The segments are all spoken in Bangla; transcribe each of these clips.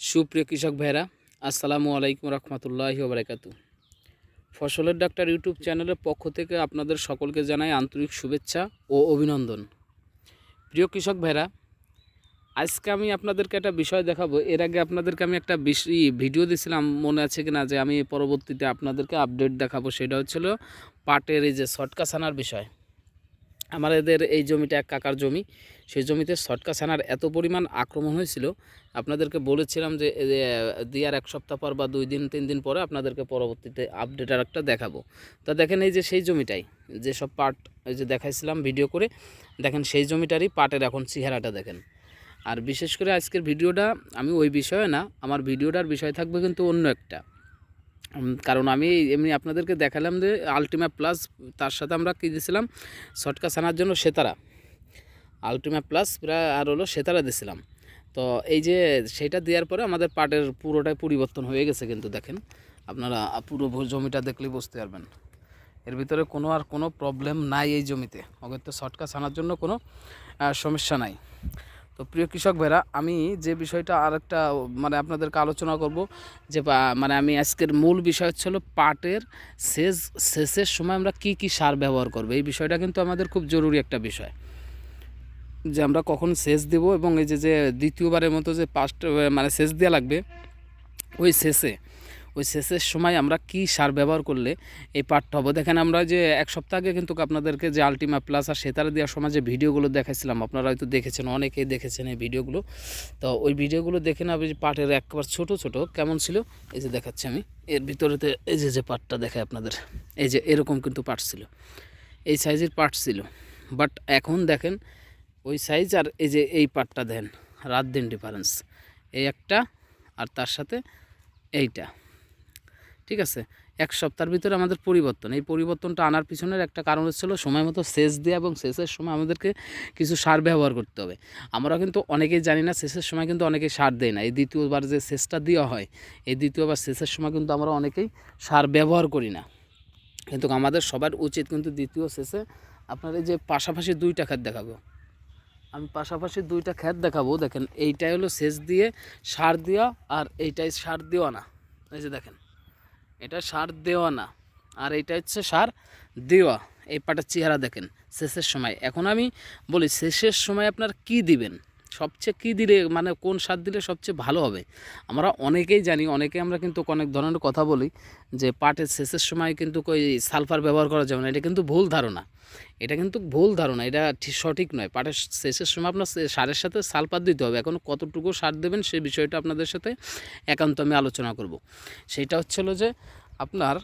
সুপ্রিয় কৃষক ভাইরা আসসালামু আলাইকুম রহমতুল্লাহি বারাকাতু ফসলের ডাক্তার ইউটিউব চ্যানেলের পক্ষ থেকে আপনাদের সকলকে জানাই আন্তরিক শুভেচ্ছা ও অভিনন্দন। প্রিয় কৃষক ভাইরা আজকে আমি আপনাদেরকে একটা বিষয় দেখাবো। এর আগে আপনাদেরকে আমি একটা ভিডিও দিয়েছিলাম, মনে আছে কিনা যে আমি পরবর্তীতে আপনাদেরকে আপডেট দেখাবো, সেটা হচ্ছিল পাটের এই যে সটকা ছানার বিষয়। আমাদের এই জমিটা এক কাকার জমি। সেই জমিতে সটকা ছানার এত পরিমাণ আক্রমণ হয়েছিল, আপনাদেরকে বলেছিলাম যে দেওয়ার এক সপ্তাহ পর বা দুই দিন, তিন দিন পরে আপনাদেরকে পরবর্তীতে আপডেট আর একটা দেখাবো। তা দেখেন এই যে সেই জমিটাই যেসব পাট যে দেখাইছিলাম ভিডিও করে, দেখেন সেই জমিটারই পাটের এখন চেহারাটা দেখেন। আর বিশেষ করে আজকের ভিডিওটা আমি ওই বিষয়ে না, আমার ভিডিওটার বিষয় থাকবে কিন্তু অন্য একটা। কারণ আমি এমনি আপনাদেরকে দেখালাম যে আলটিমা প্লাস তার সাথে আমরা কী দিয়েছিলাম শর্টকা ছানার জন্য সেতারা। আলটিমা প্লাস আর হলো সেতারা দিয়েছিলাম তো এই যে সেটা দেওয়ার পরে আমাদের পাটের পুরোটাই পরিবর্তন হয়ে গেছে কিন্তু দেখেন। আপনারা পুরো জমিটা দেখলেই বুঝতে পারবেন। এর ভিতরে কোনো আর কোনো প্রবলেম নাই এই জমিতে। অগত্য শর্টকা ছানার জন্য কোনো সমস্যা নাই। তো প্রিয় কৃষক ভাইরা, আমি যে বিষয়টা আর একটা মানে আপনাদেরকে আলোচনা করব যে মানে আমি আজকের মূল বিষয় হচ্ছে পাটের শেষ শেষের সময় আমরা কি কি সার ব্যবহার করব। এই বিষয়টা কিন্তু আমাদের খুব জরুরি একটা বিষয়। যে আমরা কখন সেচ দেব এবং এই যে যে দ্বিতীয়বারের মতো যে পাস্ট মানে সেচ দেওয়া লাগবে, ওই শেষে ওই শেষের সময় আমরা কি সার ব্যবহার করলে এই পাটটা হবে? দেখেন আমরা যে এক সপ্তাহ আগে কিন্তু আপনাদেরকে যে আলটিমা প্লাস আর সেতারা দেওয়ার সময় যে ভিডিওগুলো দেখাইছিলাম, আপনারা হয়তো দেখেছেন, অনেকেই দেখেছেন এই ভিডিওগুলো। তো ওই ভিডিওগুলো দেখে না যে পাটের একবার ছোট ছোট কেমন ছিল? এই যে দেখাচ্ছি আমি। এর ভিতরেতে এই যে যে পাটটা দেখায় আপনাদের, এই যে এরকম কিন্তু পাট ছিল। এই সাইজের পাট ছিল। বাট এখন দেখেন ওই সাইজ আর এই যে এই পাটটা দেন রাত দিন ডিফারেন্স এই একটা আর তার সাথে এইটা। ঠিক আছে? এক সপ্তাহের ভিতরে আমাদের পরিবর্তন। এই পরিবর্তনটা আনার পিছনের একটা কারণ হচ্ছিল সময় মতো সেচ দেওয়া এবং সেচের সময় আমাদেরকে কিছু সার ব্যবহার করতে হবে। আমরা কিন্তু অনেকেই জানি না, সেচের সময় কিন্তু অনেকেই সার দেয় না। এই দ্বিতীয়বার যে সেচটা দেওয়া হয়, এই দ্বিতীয়বার সেচের সময় কিন্তু আমরা অনেকেই সার ব্যবহার করি না। কিন্তু আমাদের সবার উচিত কিন্তু দ্বিতীয় শেষে আপনার এই যে পাশাপাশি দুইটা খাত দেখাবো। আমি পাশাপাশি দুইটা খ্যাত দেখাবো। দেখেন, এইটাই হলো সেচ দিয়ে সার দেওয়া আর এইটাই সার দেওয়া না এই যে দেখেন, এটা সার দেওয়া না আর এইটা হচ্ছে সার দেওয়া। এই পাটার চেহারা দেখেন শেষের সময়। এখন আমি বলি শেষের সময় আপনার কি দিবেন? সবচেয়ে কী দিলে মানে কোন সার দিলে সবচেয়ে ভালো হবে? আমরা অনেকেই জানি অনেকে আমরা কিন্তু অনেক ধরনের কথা বলি যে পাটের শেষের সময় কিন্তু কই সালফার ব্যবহার করা যাবে না, এটা কিন্তু ভুল ধারণা। এটা কিন্তু ভুল ধারণা, এটা ঠিক সঠিক নয়। পাটের শেষের সময় আপনার সারের সাথে সালফার দিতে হবে। এখন কতটুকু সার দেবেন সেই বিষয়টা আপনাদের সাথে একান্ত আমি আলোচনা করব। সেটা হচ্ছে হলো যে আপনার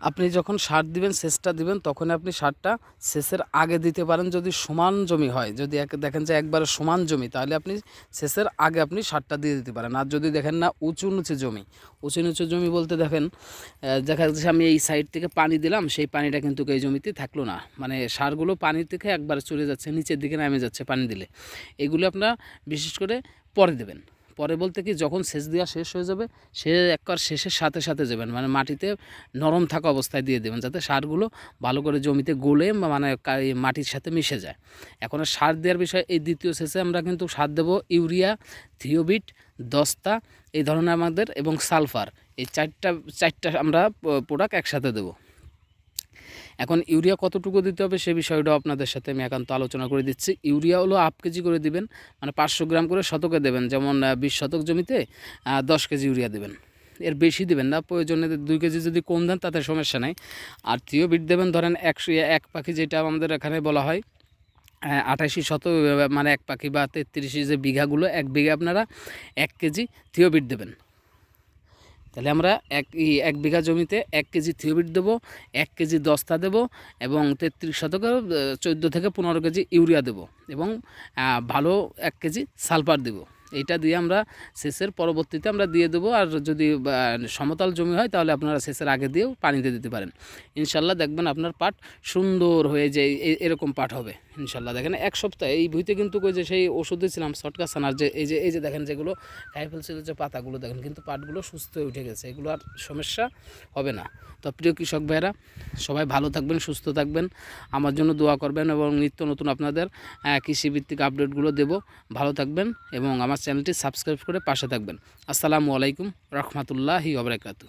আপনি যখন সার দিবেন, সেচটা দিবেন তখন আপনি সারটা সেচের আগে দিতে পারেন যদি সমান জমি হয়। যদি এক, দেখেন যে একবারে সমান জমি, তাহলে আপনি সেচের আগে আপনি সারটা দিয়ে দিতে পারেন। আর যদি দেখেন না উঁচু নিচু জমি, উঁচু নিচু জমি বলতে দেখেন দেখা যাচ্ছে আমি এই সাইড থেকে পানি দিলাম, সেই পানিটা কিন্তু এই জমিতে থাকল না। মানে সারগুলো পানি থেকে একবার চলে যাচ্ছে, নিচের দিকে নামে যাচ্ছে পানি দিলে। এগুলো আপনারা বিশেষ করে পরে দেবেন। পরে বলতে কি যখন সেচ দেওয়া শেষ হয়ে যাবে, সে একবার শেষের সাথে সাথে দেবেন মানে মাটিতে নরম থাকা অবস্থায় দিয়ে দেবেন, যাতে সারগুলো ভালো করে জমিতে গলে মানে মাটির সাথে মিশে যায়। এখন সার দেওয়ার বিষয়ে এই দ্বিতীয় শেষে আমরা কিন্তু সার দেবো ইউরিয়া, থিওবিট, দস্তা, এই ধরনের আমাদের এবং সালফার। এই চারটা চারটা আমরা প্রোডাক্ট একসাথে দেবো। এখন ইউরিয়া কতটুকু দিতে হবে সে বিষয়টাও আপনাদের সাথে আমি একান্ত আলোচনা করে দিচ্ছি। ইউরিয়া হলো হাফ কেজি করে দিবেন মানে পাঁচশো গ্রাম করে শতকে দেবেন, যেমন বিশ শতক জমিতে দশ কেজি ইউরিয়া দেবেন। এর বেশি দেবেন না, প্রয়োজনে দুই কেজি যদি কম দেন তাতে সমস্যা নাই। আর থিও বিট দেবেন, ধরেন একশো, এক পাখি যেটা আমাদের এখানে বলা হয় আঠাশি শত মানে এক পাখি বা তেত্রিশি যে বিঘাগুলো, এক বিঘা আপনারা এক কেজি থিওবিট দেবেন। তাহলে আমরা এক এক বিঘা জমিতে এক কেজি থিওবিট দেবো, এক কেজি দস্তা দেবো এবং তেত্রিশ শতকে চোদ্দ থেকে পনেরো কেজি ইউরিয়া দেবো এবং ভালো এক কেজি সালফার দেবো। এইটা দিয়ে আমরা সেচের পরবর্তীতে আমরা দিয়ে দেবো। আর যদি সমতল জমি হয় তাহলে আপনারা সেচের আগে দিয়েও পানিতে দিতে পারেন। ইনশাল্লাহ দেখবেন আপনার পাট সুন্দর হয়ে যায় এরকম পাট হবে। ইনশাল্লাহ দেখেন, এক সপ্তাহে এই বইতে কিন্তু যে সেই ওষুধ দিয়েছিলাম সটকা সানার যে, এই যে এই যে দেখেন যেগুলো খাই ফেলছিল যে পাতাগুলো, দেখেন কিন্তু পাটগুলো সুস্থ হয়ে উঠে গেছে। এগুলো আর সমস্যা হবে না। তো প্রিয় কৃষক ভাইরা সবাই ভালো থাকবেন, সুস্থ থাকবেন। আমার জন্য দোয়া করবেন এবং নিত্য নতুন আপনাদের কৃষিভিত্তিক আপডেটগুলো দেব। ভালো থাকবেন এবং আমার চ্যানেলটি সাবস্ক্রাইব করে পাশে থাকবেন। আসসালামু আলাইকুম রহমতুল্লাহি ওবরাকাতু